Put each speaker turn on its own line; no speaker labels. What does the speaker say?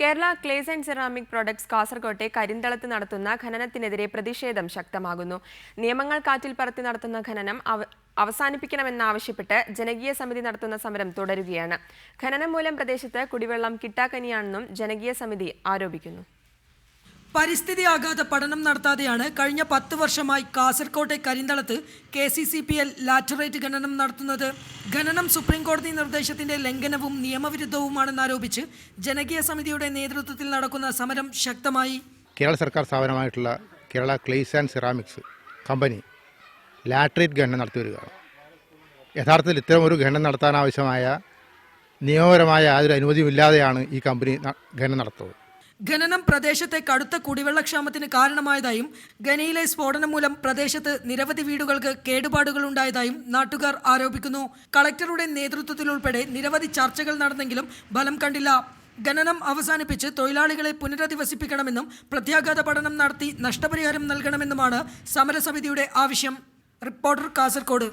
Kerala clays and ceramic products കാസർകോട്ടെ കരിന്തളത്ത് നടത്തുന്ന ഖനനത്തിനെതിരെ പ്രതിഷേധം ശക്തമാകുന്നു. നിയമങ്ങൾ കാറ്റിൽ പറത്തി നടത്തുന്ന ഖനനം അവ- അവസാനിപ്പിക്കണമെന്നാവശ്യപ്പെട്ട് ജനകീയ സമിതി നടത്തുന്ന സമരം തുടരുകയാണ്. ഖനനം മൂലം പ്രദേശത്ത് കുടിവെള്ളം കിട്ടാക്കനിയാണെന്നും ജനകീയ സമിതി ആരോപിക്കുന്നു.
പരിസ്ഥിതി ആഘാത പഠനം നടത്താതെയാണ് കഴിഞ്ഞ പത്ത് വർഷമായി കാസർകോട്ടെ കരിന്തളത്ത് K C C P L laterite ഖനനം നടത്തുന്നത്. ഖനനം സുപ്രീംകോടതി നിർദ്ദേശത്തിന്റെ ലംഘനവും നിയമവിരുദ്ധവുമാണെന്നാരോപിച്ച് ജനകീയ സമിതിയുടെ നേതൃത്വത്തിൽ നടക്കുന്ന സമരം ശക്തമായി.
കേരള സർക്കാർ സ്ഥാപനമായിട്ടുള്ള Kerala clays and ceramics company laterite ഖനനം നടത്തി വരികയാണ്. യഥാർത്ഥത്തിൽ ഇത്തരം ഒരു ഖനനം നടത്താനാവശ്യമായ നിയമപരമായ യാതൊരു അനുമതിയുമില്ലാതെയാണ് ഈ കമ്പനി ഖനനം നടത്തുന്നത്.
ഖനനം പ്രദേശത്തെ കടുത്ത കുടിവെള്ളക്ഷാമത്തിന് കാരണമായതായും ഖനിയിലെ സ്ഫോടനം മൂലം പ്രദേശത്ത് നിരവധി വീടുകൾക്ക് കേടുപാടുകൾ ഉണ്ടായതായും നാട്ടുകാർ ആരോപിക്കുന്നു. കളക്ടറുടെ നേതൃത്വത്തിലുൾപ്പെടെ നിരവധി ചർച്ചകൾ നടന്നെങ്കിലും ഫലം കണ്ടില്ല. ഖനനം അവസാനിപ്പിച്ച് തൊഴിലാളികളെ പുനരധിവസിപ്പിക്കണമെന്നും പ്രത്യാഘാത പഠനം നടത്തി നഷ്ടപരിഹാരം നൽകണമെന്നുമാണ് സമരസമിതിയുടെ ആവശ്യം. റിപ്പോർട്ടർ കാസർകോട്.